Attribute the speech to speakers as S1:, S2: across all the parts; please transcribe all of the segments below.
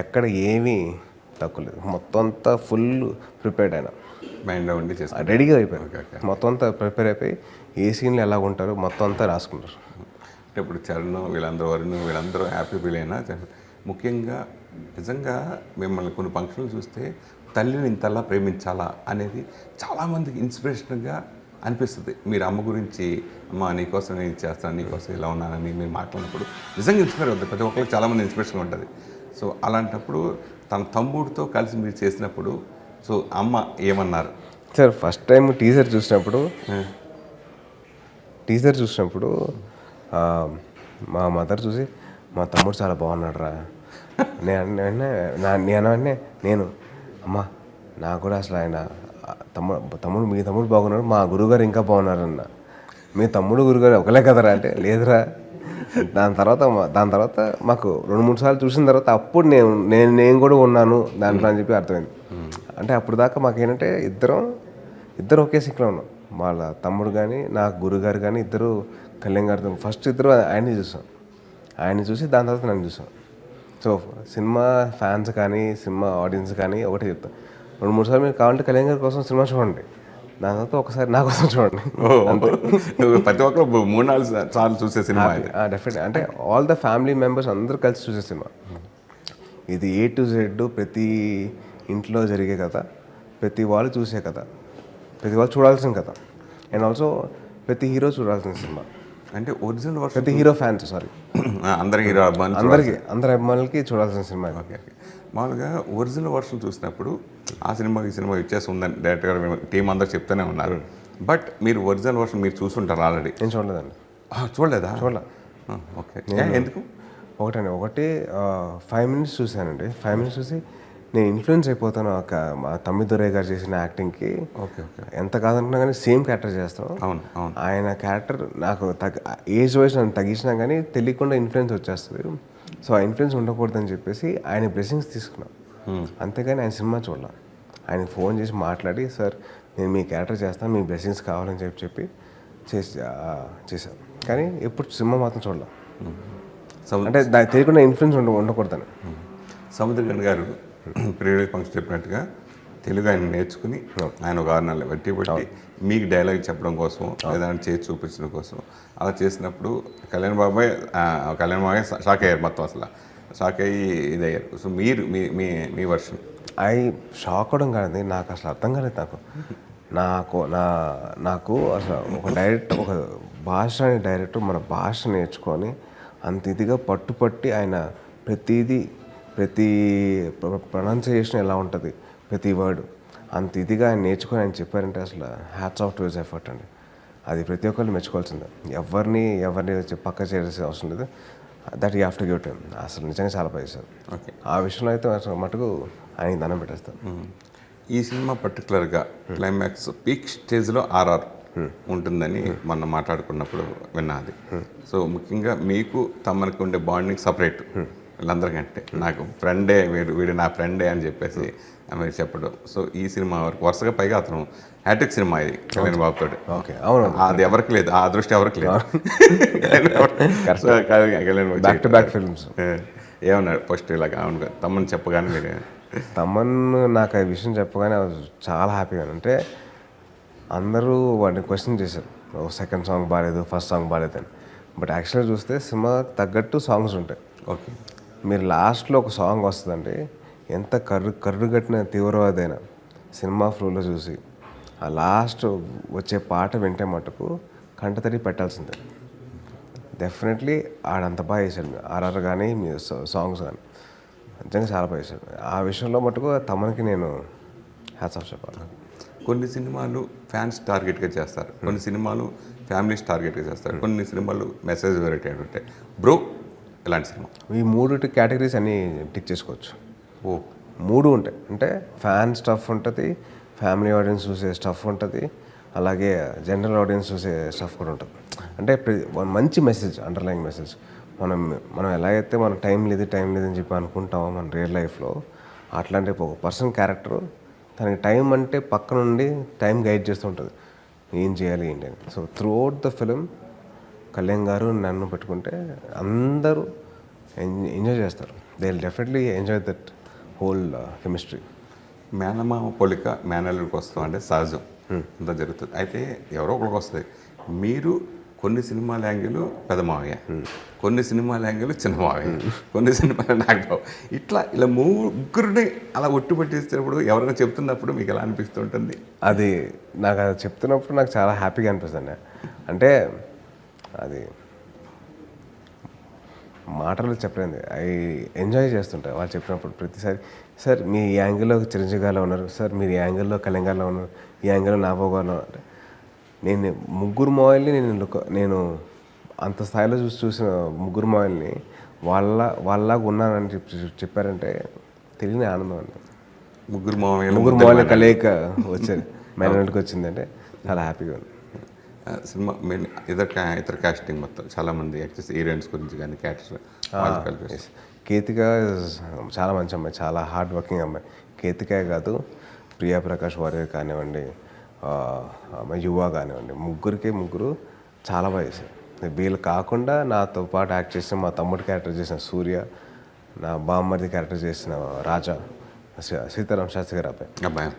S1: ఎక్కడ ఏమీ తక్కువ లేదు మొత్తం అంతా ఫుల్ ప్రిపేర్డ్ అయినా
S2: మైండ్లో ఉండి చేస్తారు
S1: రెడీగా అయిపోయారు. మొత్తం అంతా ప్రిపేర్ అయిపోయి ఏ సీన్లు ఎలా ఉంటారు మొత్తం అంతా రాసుకున్నారు.
S2: అంటే ఇప్పుడు చరణ్ వీళ్ళందరూ వరుణ్ వీళ్ళందరూ హ్యాపీ ఫీల్ అయినా ముఖ్యంగా నిజంగా మిమ్మల్ని కొన్ని ఫంక్షన్లు చూస్తే తల్లిని ఇంతలా ప్రేమించాలా అనేది చాలామందికి ఇన్స్పిరేషన్గా అనిపిస్తుంది. మీరు అమ్మ గురించి అమ్మ నీకోసం నేను చేస్తాను నీకోసం ఇలా ఉన్నానని మీరు మాట్లాడినప్పుడు నిజంగా ఇన్స్పైర్ అవుతుంది ప్రతి ఒక్కరికి చాలామంది ఇన్స్పిరేషన్ ఉంటుంది. సో అలాంటప్పుడు తన తమ్ముడితో కలిసి మీరు చేసినప్పుడు సో అమ్మ ఏమన్నారు?
S1: సార్ ఫస్ట్ టైం టీజర్ చూసినప్పుడు టీజర్ చూసినప్పుడు మా మదర్ చూసి మా తమ్ముడు చాలా బాగున్నాడు రా నేను అన్నే నేను అమ్మా నాకు కూడా అసలు ఆయన తమ్ముడు తమ్ముడు మీ తమ్ముడు బాగున్నాడు మా గురుగారు ఇంకా బాగున్నారన్న. మీ తమ్ముడు గురుగారు ఒకలే కదరా అంటే లేదురా. దాని తర్వాత మా- దాని తర్వాత మాకు రెండు మూడు సార్లు చూసిన తర్వాత అప్పుడు నేను నేను నేను కూడా ఉన్నాను దాంట్లో అని చెప్పి అర్థమైంది. అంటే అప్పుడు దాకా మాకు ఏంటంటే ఇద్దరం ఇద్దరు ఒకే సిక్లో ఉన్నాం. వాళ్ళ తమ్ముడు కానీ నా గురుగారు కానీ ఇద్దరు కళ్యాణ్ గారితో ఫస్ట్ ఇద్దరు ఆయన్ని చూసాం. ఆయన్ని చూసి దాని తర్వాత నన్ను చూసాం. సో సినిమా ఫ్యాన్స్ కానీ సినిమా ఆడియన్స్ కానీ ఒకటే చెప్తాను. రెండు మూడు సార్లు మీరు కావాలంటే కళ్యాణ్ గారి కోసం సినిమా చూడండి. తర్వాత ఒకసారి నా కోసం చూడండి.
S2: ప్రతి ఒక్కరు మూడు నాలుగు సార్లు చూసే సినిమా ఇది.
S1: డెఫినెట్ అంటే ఆల్ ద ఫ్యామిలీ మెంబర్స్ అందరూ కలిసి చూసే సినిమా. ఇది ఏ టు జెడ్ ప్రతి ఇంట్లో జరిగే కథ ప్రతి వాళ్ళు చూసే కథ ప్రతి వాళ్ళు చూడాల్సిన కథ. అండ్ ఆల్సో ప్రతి హీరో చూడాల్సిన సినిమా.
S2: అంటే ఒరిజినల్ వర్షన్
S1: ప్రతి హీరో ఫ్యాన్స్ సారీ
S2: అందరి హీరో అబ్బాయి
S1: అందరికి అందరి అభిమానులకి చూడాల్సిన సినిమా
S2: మామూలుగా ఒరిజినల్ వర్షన్ చూసినప్పుడు ఆ సినిమాకి ఈ సినిమా ఇచ్చేసి ఉందని డైరెక్టర్ గారు టీం అందరు చెప్తూనే ఉన్నారు. బట్ మీరు ఒరిజినల్ వర్షన్ మీరు చూసుంటారు ఆల్రెడీ
S1: నేను చూడలేదండి.
S2: చూడలేదా?
S1: చూడలే.
S2: ఓకే ఎందుకు?
S1: ఒకటండి ఒకటి ఫైవ్ మినిట్స్ చూశానండి. ఫైవ్ మినిట్స్ చూసి నేను ఇన్ఫ్లుయెన్స్ అయిపోతాను ఒక మా తమ్మి దొరయ్య గారు చేసిన యాక్టింగ్కి
S2: ఓకే ఓకే
S1: ఎంత కాదనుకున్నా కానీ సేమ్ క్యారెక్టర్ చేస్తాం.
S2: అవును అవును.
S1: ఆయన క్యారెక్టర్ నాకు తగ్గ ఏజ్ వైజ్ నన్ను తగ్గించినా కానీ తెలియకుండా ఇన్ఫ్లుయెన్స్ వచ్చేస్తుంది. సో ఆ ఇన్ఫ్లుయెన్స్ ఉండకూడదని చెప్పేసి ఆయన బ్లెస్సింగ్స్ తీసుకున్నాం. అంతేగాని ఆయన సినిమా చూడాల. ఆయన ఫోన్ చేసి మాట్లాడి సార్ నేను మీ క్యారెక్టర్ చేస్తాను మీ బ్లెస్సింగ్స్ కావాలని చెప్పి చెప్పి చేసి చేశాను కానీ ఎప్పుడు సినిమా మాత్రం చూడాల. అంటే దానికి తెలియకుండా ఇన్ఫ్లుయెన్స్ ఉండ ఉండకూడదని.
S2: సముద్రగండ్ గారు ప్రీవియస్ ఫంక్షన్ చెప్పినట్టుగా తెలుగు ఆయన నేర్చుకుని ఆయన ఒక ఆరు నెలలు బట్టి బట్టి మీకు డైలాగ్ చెప్పడం కోసం ఏదైనా చేసి చూపించడం కోసం అలా చేసినప్పుడు కళ్యాణ్ బాబాయ్ కళ్యాణ్ బాబాయ్ షాక్ అయ్యారు మొత్తం అసలు. షాక్ అయ్యి ఇది అయ్యారు సో మీరు మీ మీ మీ వర్షన్
S1: అవి షాక్ అవడం కానీ నాకు అసలు అర్థం కాలేదు నాకు. నాకు నా నాకు అసలు ఒక డైరెక్ట్ ఒక భాష అనే డైరెక్టర్ మన భాష నేర్చుకొని అంత ఇదిగా పట్టుపట్టి ఆయన ప్రతిదీ ప్రతి ప్రొనౌన్సియేషన్ ఎలా ఉంటుంది ప్రతి వర్డ్ అంత ఇదిగా ఆయన నేర్చుకొని ఆయన చెప్పారంటే అసలు హ్యాట్స్ ఆఫ్ టు ఎఫర్ట్ అండి. అది ప్రతి ఒక్కరు మెచ్చుకోవాల్సిందే. ఎవరిని ఎవరిని పక్క చేయాల్సిన అవసరం లేదు. That you have to give time అసలు నిజంగా చాలా చేశారు
S2: ఓకే
S1: ఆ విషయంలో అయితే అసలు మటుకు ఆయన దండం పెట్టేస్తాను
S2: ఈ సినిమా పర్టికులర్గా క్లైమాక్స్ పీక్ స్టేజ్లో ఆర్ఆర్ ఉంటుందని మొన్న మాట్లాడుకున్నప్పుడు విన్నా అది సో ముఖ్యంగా మీకు తమరికి ఉండే బాండింగ్ సపరేట్ వీళ్ళందరికంటే నాకు ఫ్రెండే వీడు వీడు నా ఫ్రెండే అని చెప్పేసి ఆమె చెప్పడం. సో ఈ సినిమా వరకు వరుసగా పైగా అతను హ్యాట్రిక్ సినిమా ఇది కళ్యాణ్
S1: ఓకే అవును.
S2: అది ఎవరికి లేదు ఆ అదృష్టం ఎవరికి లేదు. Babu
S1: back to back films
S2: ఏమన్నాడు? ఫస్ట్ ఇలాగ అవును తమ్మని చెప్పగానే మీరు.
S1: తమన్ నాకు ఆ విషయం చెప్పగానే చాలా హ్యాపీగా అంటే అందరూ వాడిని క్వశ్చన్ చేశారు. ఓ సెకండ్ సాంగ్ బాగాలేదు ఫస్ట్ సాంగ్ బాగాలేదు అని బట్ యాక్చువల్గా చూస్తే సినిమా తగ్గట్టు సాంగ్స్ ఉంటాయి.
S2: ఓకే
S1: మీరు లాస్ట్లో ఒక సాంగ్ వస్తుందండి. ఎంత కర్రు కర్రు కట్టిన తీవ్రవాదైనా సినిమా ఫ్లోలో చూసి ఆ లాస్ట్ వచ్చే పాట వింటే మటుకు కంటతడి పెట్టాల్సిందే. డెఫినెట్లీ ఆడంత బాగా వేసాడు ఆర్ఆర్ కానీ మీ సాంగ్స్ కానీ నిజంగా చాలా బాగా వేసాడు. ఆ విషయంలో మటుకు తమనికి నేను హ్యాట్స్ ఆఫ్ చెప్పాలి.
S2: కొన్ని సినిమాలు ఫ్యాన్స్ టార్గెట్గా చేస్తారు. కొన్ని సినిమాలు ఫ్యామిలీస్ టార్గెట్గా చేస్తారు. కొన్ని సినిమాలు మెసేజ్ ఓరియంటెడ్ ఉంటాయి బ్రో ఇలాంటి సినిమా?
S1: ఈ మూడు కేటగిరీస్ అన్నీ టిక్ చేసుకోవచ్చు.
S2: ఓ.
S1: మూడు ఉంటాయి. అంటే ఫ్యాన్ స్టఫ్ ఉంటుంది ఫ్యామిలీ ఆడియన్స్ చూసే స్టఫ్ ఉంటుంది అలాగే జనరల్ ఆడియన్స్ చూసే స్టఫ్ కూడా ఉంటుంది. అంటే మంచి మెసేజ్ అండర్లైన్ మెసేజ్. మనం మనం ఎలా అయితే మన టైం లేదు టైం లేదని చెప్పి అనుకుంటామో మన రియల్ లైఫ్లో అట్లాంటి ఒక పర్సన్ క్యారెక్టర్ తనకి టైం అంటే పక్క నుండి టైం గైడ్ చేస్తూ ఉంటుంది. ఏం చేయాలి ఏంటి అని. So throughout the film Kalyan garu నన్ను పెట్టుకుంటే అందరూ ఎంజాయ్ చేస్తారు. They will definitely enjoy that whole chemistry
S2: మేనమామ పోలిక మేనల్లుడికి వస్తాం అంటే సహజం. అంత జరుగుతుంది. అయితే ఎవరో ఒకరికి వస్తుంది మీరు కొన్ని సినిమాల యాంగిల్ పెద్ద మావయ్య. కొన్ని సినిమాల యాంగిల్ చిన్న మావయ్య. కొన్ని సినిమాల నాగబాబు ఇట్లా ఇలా ముగ్గురిని అలా ఒట్టు పెట్టేసినప్పుడు ఎవరైనా చెప్తున్నప్పుడు మీకు ఎలా అనిపిస్తుంటుంది
S1: అది నాకు అది చెప్తున్నప్పుడు నాకు చాలా హ్యాపీగా అనిపిస్తుంది. అంటే అది మాటలు చెప్పలేదు అవి ఎంజాయ్ చేస్తుంటాయి వాళ్ళు చెప్పినప్పుడు ప్రతిసారి సార్ మీ ఈ యాంగిల్లో చిరంజీవి గారిలో ఉన్నారు. సార్ మీరు యాంగిల్లో కళ్యాణ్ ఉన్నారు. ఈ యాంగిల్లో అంటే నేను ముగ్గురు మాయిల్ని నేను నేను అంత స్థాయిలో చూసి చూసిన ముగ్గురు మాయిల్ని వాళ్ళ వాళ్ళలాగా ఉన్నానని చెప్పి చెప్పారంటే తెలియని ఆనందం అండి.
S2: ముగ్గురు మావయ్యలు
S1: ముగ్గురు మాయిల్ కలయిక వచ్చారు. మేనేజ్మెంట్కి వచ్చిందంటే చాలా హ్యాపీగా ఉంది.
S2: సినిమా మెయిన్ ఇతర ఇతర కాస్టింగ్ మొత్తం చాలామంది యాక్టర్స్ హీరోయిన్స్ గురించి కానీ క్యారెక్టర్స్.
S1: కేతిక చాలా మంచి అమ్మాయి చాలా హార్డ్ వర్కింగ్ అమ్మాయి. కేతికే కాదు ప్రియా ప్రకాష్ వారియర్ కానివ్వండి యువ కానివ్వండి ముగ్గురికి ముగ్గురు చాలా బాగా చేశారు. వీళ్ళు కాకుండా నాతో పాటు యాక్ట్ చేసిన మా తమ్ముడు క్యారెక్టర్ చేసిన సూర్య నా బామ్మర్ది క్యారెక్టర్ చేసిన రాజా సీతారాం శాస్త్రి గారి అబ్బాయి.
S2: అబ్బాయి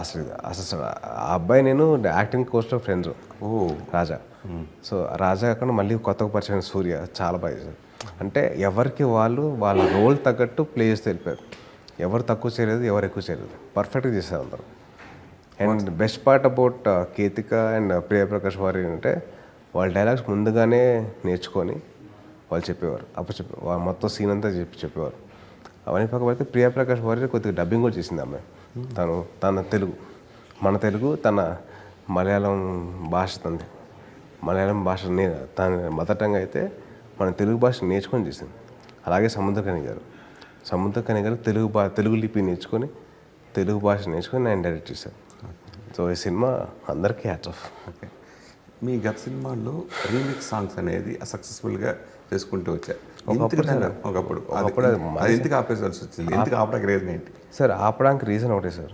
S1: అసలు అసలు ఆ అబ్బాయి నేను యాక్టింగ్ కోర్స్లో ఫ్రెండ్స్
S2: ఓ.
S1: రాజా. సో రాజా కాకుండా మళ్ళీ కొత్తగా పరిచయం సూర్య చాలా బాగా చేశారు అంటే ఎవరికి వాళ్ళు వాళ్ళ రోల్ తగ్గట్టు ప్లే చేస్తూ వెళ్ళిపోయారు ఎవరు తక్కువ చేయలేదు ఎవరు ఎక్కువ చేయలేదు. పర్ఫెక్ట్గా చేశారు అందరూ. And best part about Ketika and Priya Prakash వారి అంటే వాళ్ళ డైలాగ్స్ ముందుగానే నేర్చుకొని వాళ్ళు చెప్పేవారు. అప్పుడు చెప్పే మొత్తం సీన్ అంతా చెప్పి చెప్పేవారు. అవన్నీ పక్కపడితే ప్రియాప్రకాష్ వారి కొద్దిగా డబ్బింగ్ కూడా చేసింది ఆమె. తను తన తెలుగు మన తెలుగు తన మలయాళం భాష తంది. మలయాళం భాష నే తన మదర్ టంగ్ అయితే మన తెలుగు భాష నేర్చుకొని చేసింది. అలాగే సముద్రకని గారు. సముద్రకని గారు తెలుగు భా తెలుగు లిపి నేర్చుకొని తెలుగు భాష నేర్చుకొని నేను డైరెక్ట్ చేశాను సో ఈ సినిమా అందరికీ హ్యాట్ ఆఫ్
S2: ఓకే. మీ గత సినిమాల్లో రీమిక్స్ సాంగ్స్ అనేది సక్సెస్ఫుల్గా చేసుకుంటూ వచ్చారు దాన్ని- ఒకప్పుడు. అది అది ఎందుకు ఆపేసాల్సి వచ్చింది. ఎందుకు ఆపడానికి రీజన్ ఏంటి?
S1: సార్ ఆపడానికి రీజన్ ఒకటే సార్.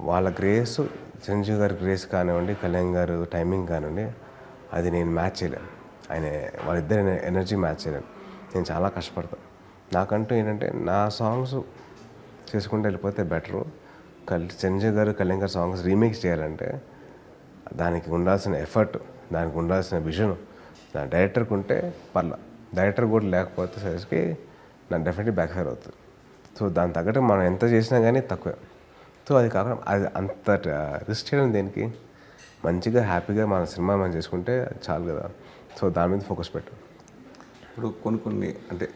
S1: వాళ్ళ గ్రేస్ చిరంజీవి గారి గ్రేస్ కానివ్వండి కళ్యాణ్ గారు టైమింగ్ కానివ్వండి అది నేను మ్యాచ్ చేయలేను. ఆయన వాళ్ళిద్దరి ఎనర్జీ మ్యాచ్ చేయలేను. నేను చాలా కష్టపడతాను నాకంటూ ఏంటంటే నా సాంగ్స్ చేసుకుంటూ వెళ్ళిపోతే బెటరు కల్ చిరంజీవి గారు కళ్యాణ్ గారు సాంగ్స్ రీమేక్ చేయాలంటే దానికి ఉండాల్సిన ఎఫర్ట్ దానికి ఉండాల్సిన విజన్ నా డైరెక్టర్కి ఉంటే పర్లా. డైరెక్టర్ కూడా లేకపోతే సరికి నా డెఫినెట్లీ బ్యాక్ ఫైర్ అవుతుంది. సో దాని తగ్గట్టు మనం ఎంత చేసినా కానీ తక్కువే. సో అది కాకుండా అది అంత రిస్క్ చేయడం దేనికి. మంచిగా హ్యాపీగా మన సినిమా మనం చేసుకుంటే చాలు కదా. సో దాని మీద ఫోకస్ పెట్టు.
S2: ఇప్పుడు కొన్ని కొన్ని అంటే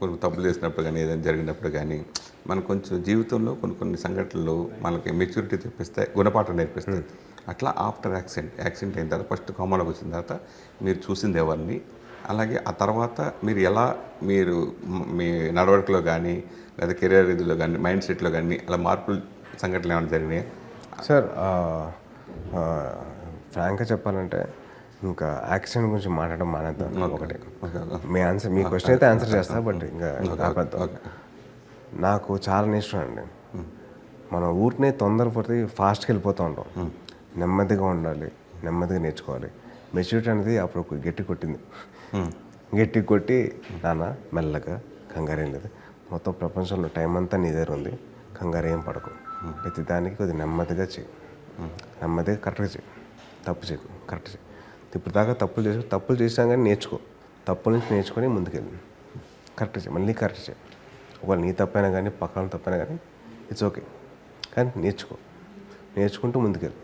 S2: కొన్ని తప్పులు చేసినప్పుడు కానీ ఏదైనా జరిగినప్పుడు కానీ మనకు కొంచెం జీవితంలో కొన్ని కొన్ని సంఘటనలు మనకి మెచ్యూరిటీ తెప్పిస్తాయి గుణపాఠం నేర్పిస్తాయి. అట్లా ఆఫ్టర్ యాక్సిడెంట్ యాక్సిడెంట్ అయిన తర్వాత ఫస్ట్ కామన్లోకి వచ్చిన తర్వాత మీరు చూసింది ఎవరిని? అలాగే ఆ తర్వాత మీరు ఎలా మీరు మ్- నడవడికలో కానీ లేదా కెరీర్ ఇదిలో కానీ మైండ్ సెట్లో కానీ అలా మార్పులు సంఘటనలు ఏమైనా జరిగినాయి?
S1: సార్ ఫ్రాంక్గా చెప్పాలంటే ఇంకా యాక్సిడెంట్ గురించి మాట్లాడడం మానేద్దాం ఒకటి. మీ ఆన్సర్ మీ క్వశ్చన్ అయితే ఆన్సర్ చేస్తా బట్ ఇంకా నాకు చాలా ఇష్టం అండి. మన ఊరినే తొందరపడి ఫాస్ట్కి వెళ్ళిపోతూ ఉంటాం. నెమ్మదిగా ఉండాలి నెమ్మదిగా నేర్చుకోవాలి. మెచ్యూరిటీ అనేది అప్పుడు గట్టి కొట్టింది. గట్టి కొట్టి నాన్న మెల్లగా కంగారేం లేదు. మొత్తం ప్రపంచంలో టైం అంతా నీ దగ్గర ఉంది. కంగారేం పడకు. ప్రతి దానికి కొద్దిగా నెమ్మదిగా చేయి. నెమ్మదిగా కరెక్ట్గా చేయి. తప్పు చేయకు కరెక్ట్ చేయి. ఇప్పుడు దాకా తప్పులు చేసి తప్పులు చేసినా కానీ నేర్చుకో. తప్పుల నుంచి నేర్చుకొని ముందుకెళ్ళి. కరెక్ట్ చేయి. మళ్ళీ కరెక్ట్ చేయి. ఒకవేళ నీ తప్పైనా కానీ పక్కన తప్పైనా కానీ ఇట్స్ ఓకే కానీ నేర్చుకో. నేర్చుకుంటూ ముందుకెళ్ళి.